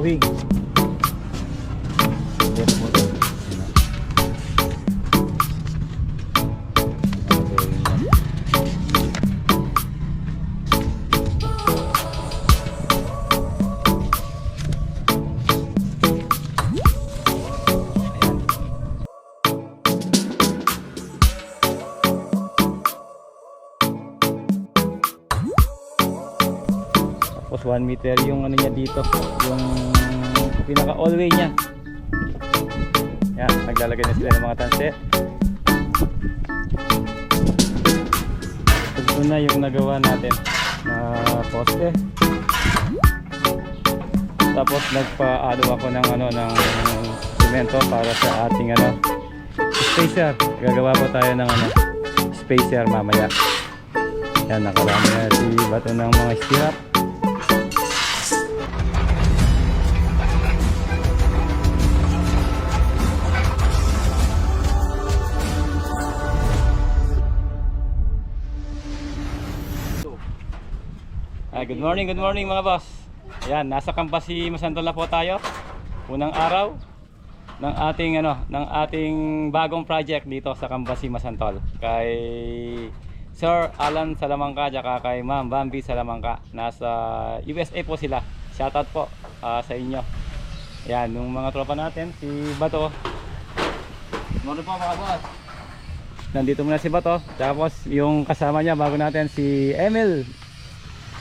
drawing. 1 meter yung ano niya dito, yung pinaka all way niya. Yan, naglalagay na sila ng mga tanse. Ito na yung nagawa natin na poste. Tapos nagpa-alo ako ng ano ng semento para sa ating ano spacer. Gagawa po tayo ng ano spacer mamaya. Yan, nakarami na si Bato ng mga stirrup. Ah, good morning, good morning mga boss. Ayan, nasa kampas si Masantol na po tayo. Unang araw ng ating ano, ng ating bagong project dito sa Kambasi Masantol. Kay Sir Alan Salamangka at kay Ma'am Bambi Salamangka. Nasa USA po sila. Shoutout po ah, sa inyo. Ayan, yung mga tropa natin, si Bato. Morning po mga boss. Nandito muna si Bato. Tapos yung kasama niya bago natin si Emil.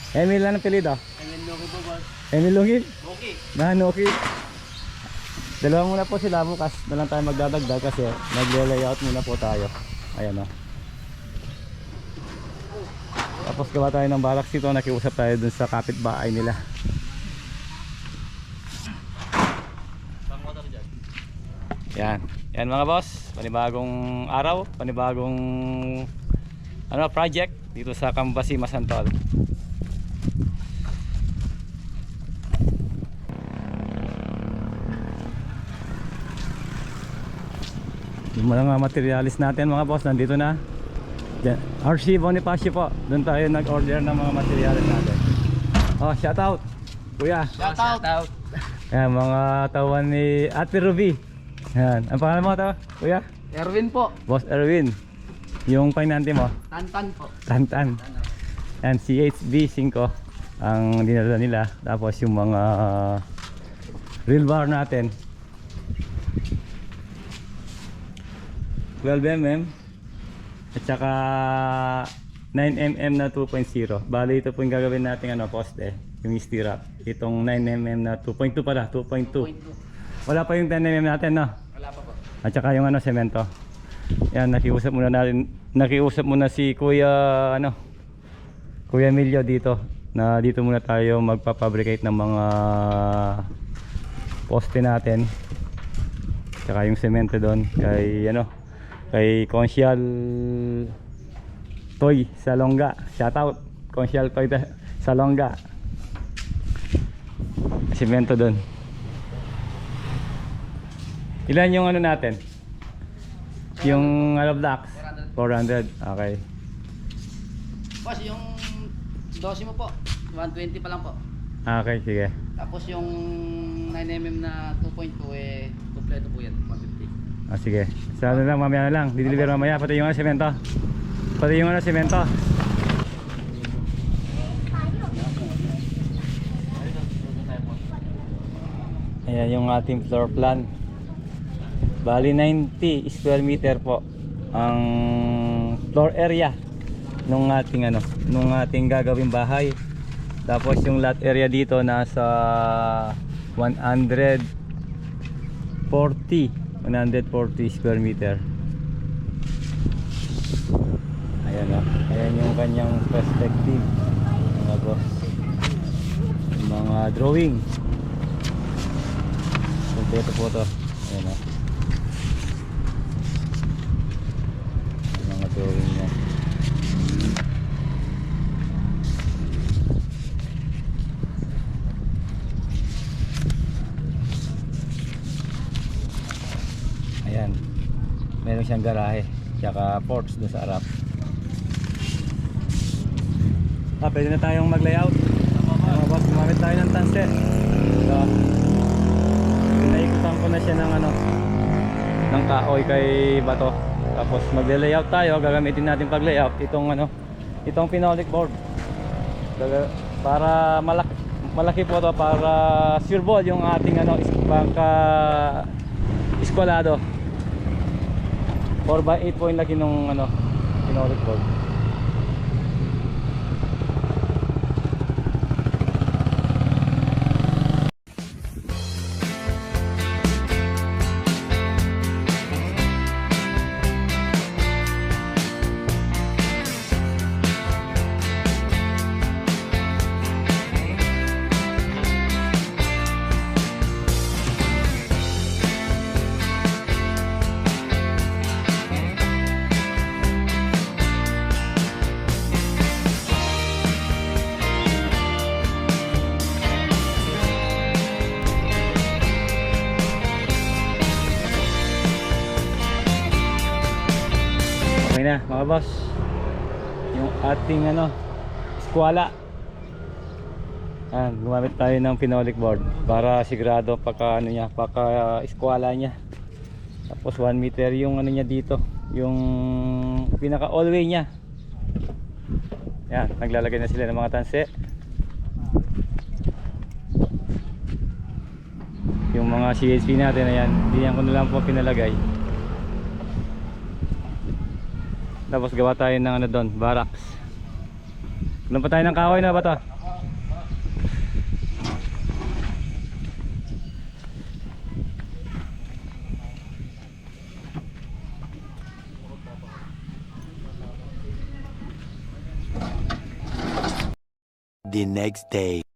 Emil ano pilido? Ayun logo po boss. Emil Lungin. Okay. Nanoki. Dalawa muna po sila bukas na lang tayo magdadagdag kasi nagle-layout muna po tayo. Ayan o. Tapos gawa tayo ng balak dito, nakiusap tayo dun sa kapitbahay nila. Yan. Yan mga boss, panibagong araw, panibagong ano project dito sa Kambasi Masantol. Yung mga materialis natin mga boss, nandito na. Diyan. RC Bonifacio po. Doon tayo nag-order ng mga materialis natin. Oh, shout out. Kuya. Shout out. out. Yan, mga tawan ni Ate Ruby. Yan. Ang pangalan mo ito, kuya? Erwin po. Boss Erwin. Yung painante mo, Tantan po. Tantan. Yan, CHB 5 ang dinala nila. Tapos yung mga uh, real bar natin. 12mm at saka 9mm na 2.0. Bali ito po yung gagawin natin ano, poste, yung stirrup. Itong 9mm na 2.2 pala, 2.2. Point two. Wala pa yung 10mm natin, no? Wala pa po. At saka yung ano, semento. Yan, nakiusap muna natin, nakiusap muna si Kuya, ano, Kuya Emilio dito. Na dito muna tayo magpapabricate ng mga poste natin. Tsaka yung semento doon kay, ano, kay Consial Toy Salonga. Shout out, Consial Toy Salonga. Semento doon. Ilan yung ano natin? Yung ano blocks? 400. Okay. Boss, yung 12 mo po. 120 pa lang po. Okay, sige. Tapos yung 9mm na 2.2 eh, kompleto po yan. 150. Ah, sige. Sa ano lang, mamaya na lang. Dideliver mamaya. Pati yung ano, semento. Pati yung ano, semento. Ayan yung ating floor plan. Bali 90 square meter po ang floor area nung ating ano, nung ating gagawing bahay. Tapos yung lot area dito nasa 140 140 square meter. Ayan o. Ayan yung kanyang perspective. Mga boss. Yung mga drawing. Kompleto po to. Ayan o. Yung mga drawing niya. Ayan. Meron siyang garahe. Tsaka porch doon sa harap. Ah, pwede na tayong mag-layout. Mga boss, gumamit tayo ng tanse. So, Pinagkutan ko na siya ng ano ng kahoy kay Bato. Tapos magle-layout tayo, gagamitin natin pag layout itong ano, itong phenolic board. Para malaki malaki po to para sure ball yung ating ano bangka eskwalado. 4x8 po yung laki nung ano phenolic board. Boss. Yung ating ano, eskwala. Yan, gumamit tayo ng phenolic board para sigurado pagka ano niya, pagka eskwala niya. Tapos 1 meter yung ano niya dito, yung pinaka all way niya. Yan, naglalagay na sila ng mga tanse. Yung mga CHP natin ayan, diyan ko na lang po pinalagay. Tapos gawa tayo ng ano doon, barracks. Doon pa tayo ng kahoy na ba to? the next day.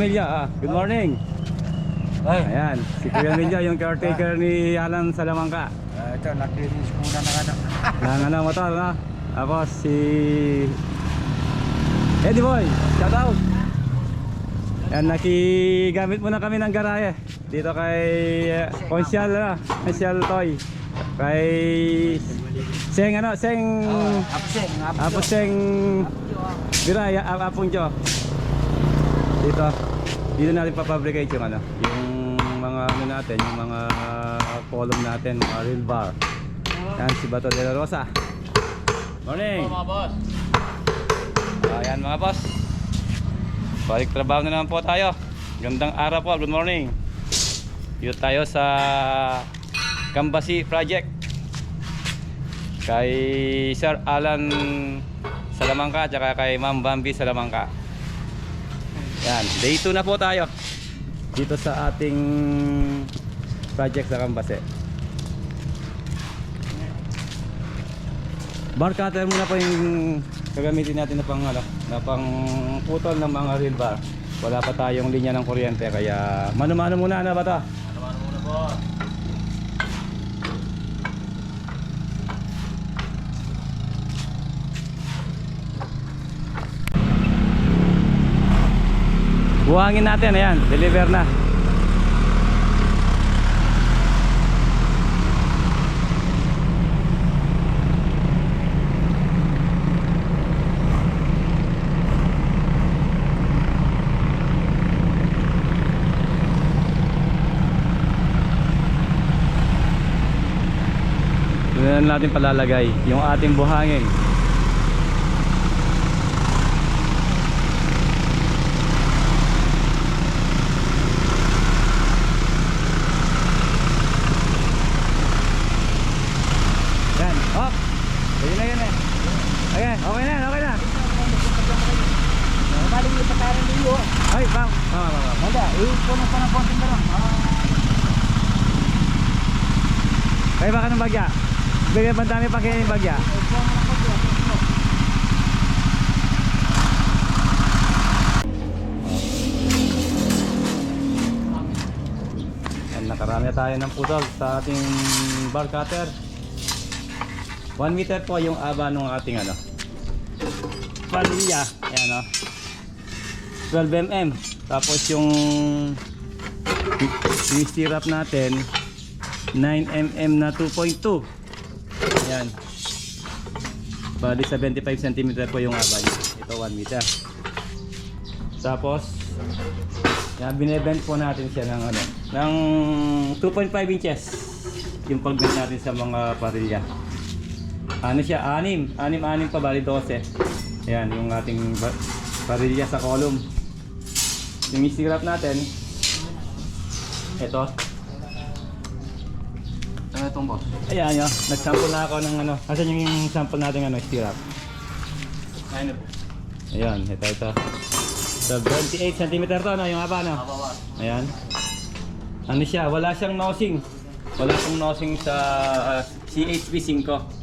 Milya, ah, good morning. Ay, Ayan, si Kuya Milya yung caretaker ni Alan Salamangka. uh, ito, naglinis muna ng ano. Ng ano motor, no? Ako si Eddie Boy, shout out. Yan, nakigamit muna kami ng garahe. Dito kay uh, Consyal, ano, Consyal Toy. Kay Seng, ano, Seng... Abseng, Apo Seng... Biraya, ang Apong Jo. Dito. Dito natin papabricate yung ano, yung mga ano natin, yung mga column natin, mga real bar. Yan, si Bato de la Rosa. Morning! mga boss. Ayan mga boss. Balik trabaho na naman po tayo. Gandang araw po. Good morning. Dito tayo sa Kambasi Project. Kay Sir Alan Salamangka at kay Ma'am Bambi Salamangka. Yan. Day 2 na po tayo. Dito sa ating project sa Kambasi. Bar cutter muna po yung gagamitin natin na pang ano, na pang putol ng mga real bar. Wala pa tayong linya ng kuryente kaya mano-mano muna na ba to? Ano muna boss? Buhangin natin, ayan, deliver na. Doon na natin palalagay yung ating buhangin. Yan, hop. Pwede na yun eh. Okay, okay na, okay na. Maling yung pataran niyo. Ay, eh, puno pa ng konting meron. Kaya baka ng bagya. Bigyan pa dami pa kayo bagya. Yan, nakarami na tayo ng putol sa ating bar cutter. 1 meter po yung aba ng ating ano. Palilya. Ayan o. 12 mm. Tapos yung yung natin 9mm na 2.2 Ayan. Bali 75 cm po yung aba niya Ito 1 meter. Tapos yan, binebend po natin siya ng ano ng 2.5 inches. Yung pagbend natin sa mga parilya. Ano siya, 6 6-6 pa bali 12 Ayan, yung ating parilya sa column stirrup natin ito Ano itong boss? Ayan nyo, nag-sample na ako ng ano. Asan yung sample natin ano, stirrup? Ayun na po. Ayan, ito ito. So 28 cm to no, yung haba no. boss. Ayan. Ano siya, wala siyang nosing. Wala siyang nosing sa uh, CHP 5.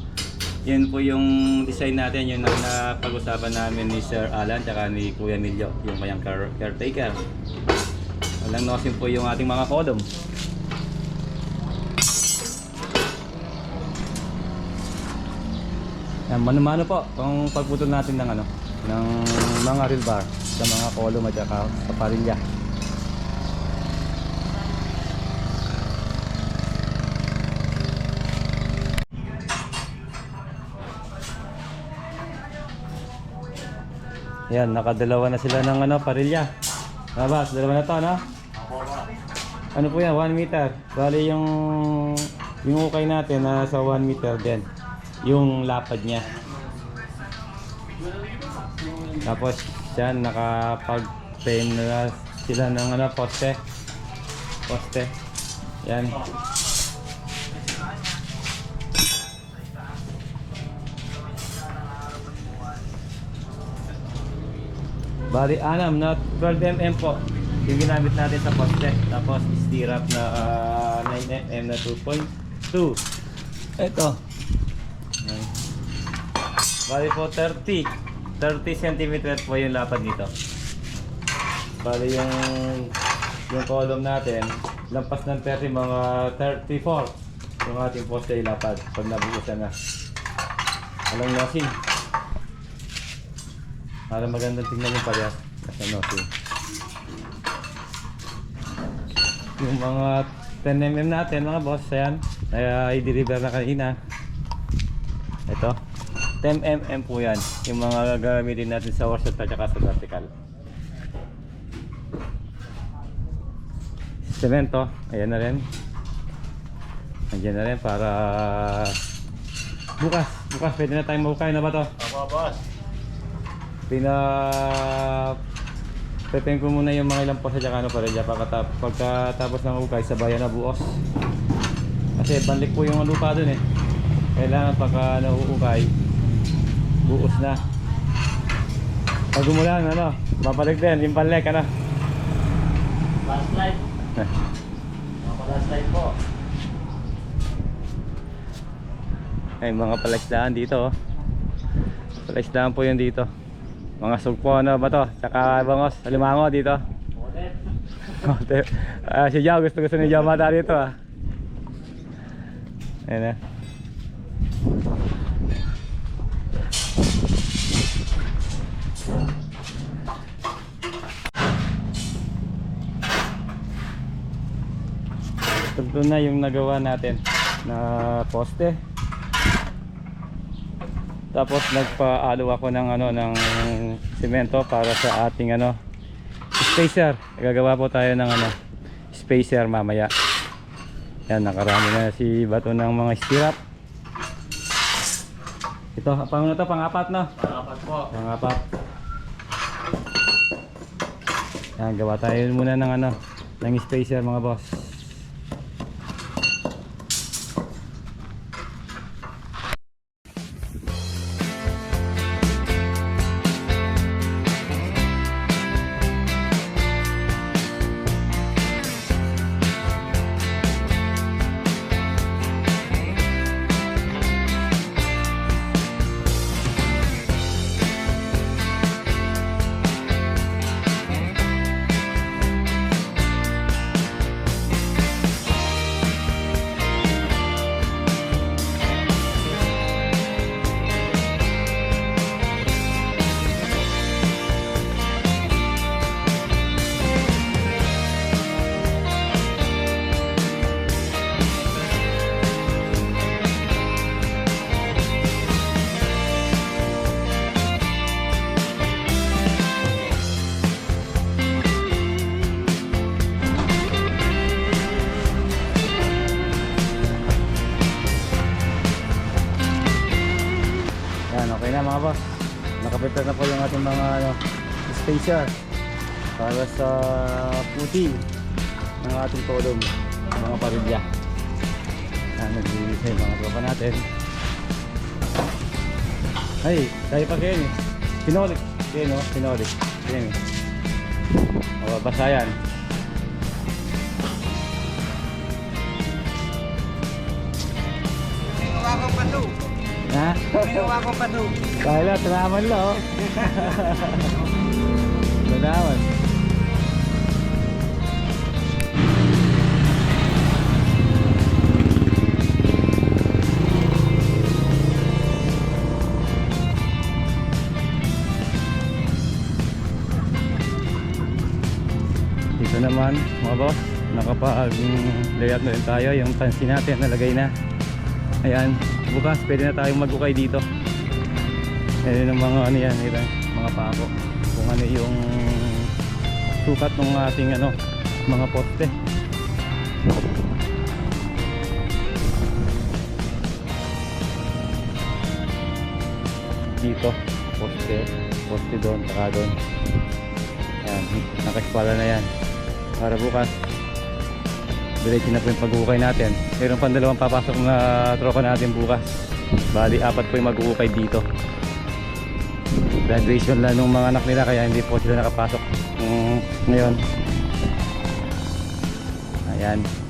Yan po yung design natin, yun ang napag-usapan namin ni Sir Alan tsaka ni Kuya Emilio, yung care- caretaker. Walang nosing po yung ating mga column. Yan, mano-mano po kung pagputol natin ng ano, ng mga real bar sa mga column at saka sa parilya. Yan, nakadalawa na sila ng ano, parilya. Labas, dalawa na to, no? Ano po yan, 1 meter. Bali yung yung ukay natin na sa 1 meter din. Yung lapad niya. Tapos yan, nakapag-frame na sila ng ano, poste. Poste. Yan. Bali, anam na 12mm po. Yung ginamit natin sa poste. Tapos stirrup na ah, 9mm na 2.2. Ito. Bali po 30. 30 cm po yung lapad nito. Bali yung yung column natin, lampas ng 30 mga 34 yung ating poste ay lapad pag nabuhusan na. Walang nosing. Para magandang tingnan yung parehas. Nasa nosing. yung mga 10mm natin mga boss. Ayan. Kaya i-deliver na kanina. Ito. 10mm po yan. Yung mga gagamitin natin sa horizontal at saka sa vertical. Cemento. Ayan na rin. Andiyan na rin para bukas. Bukas pwede na tayong mahukay na ba to? Opo, boss. Pina Pepeng ko muna yung mga ilang posa dyan ano para dyan pagkatap pagkatapos ng ukay sabayan na buos kasi balik po yung lupa dun eh kailangan pagka nauukay buos na pag umulan ano babalik din yung balik ano Last slide. Opo, last slide po. ay mga palaisdaan dito oh. palaisdaan po yun dito mga sugpo ano ba to tsaka bangos alimango dito Odet. ah, si Jao, gusto gusto ni Jao mata dito ah. Ayan na. Ito na yung nagawa natin na poste. Tapos nagpaalo ako ng ano ng semento para sa ating ano spacer. Gagawa po tayo ng ano spacer mamaya. Yan nakarami na si Bato ng mga stirrup. Ito, pang ano to, pang-apat na. Pang-apat po. Pang-apat. Yan, gawa tayo muna ng ano, ng spacer mga boss. Nakaprepare na po yung ating mga ano, spacer para sa puti ng ating tulong mga parilya. Yan, nagbibigay sa mga tropa natin. Ay, tayo pa kayo eh. Pinolik. Kayo no, pinolik. Kayo eh. O, basa yan. Ginawa ko pa doon. Kaya tanaman lo. Tanaman. Dito naman mga boss, nakapag layout na rin tayo. Yung tansi natin nalagay na. Ayan, bukas pwede na tayong magukay dito. Ayan yung mga ano yan, ito, mga pako. Kung ano yung sukat ng ating ano, mga poste. Dito, poste, poste doon, saka doon. Ayan, nakaspala na yan. Para bukas, diretso na po yung pag-uukay natin. Meron pang dalawang papasok na tropa natin bukas. Bali, apat po yung mag-uukay dito. Graduation lang ng mga anak nila kaya hindi po sila nakapasok mm, ngayon. Ayan.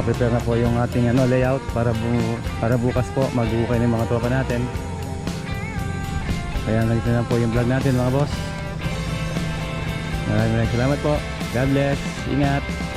Nakaprepare na po yung ating ano, layout para, bu para bukas po mag-ukay ng mga tropa natin. Kaya nandito na po yung vlog natin mga boss. Maraming maraming salamat po. God bless. Ingat.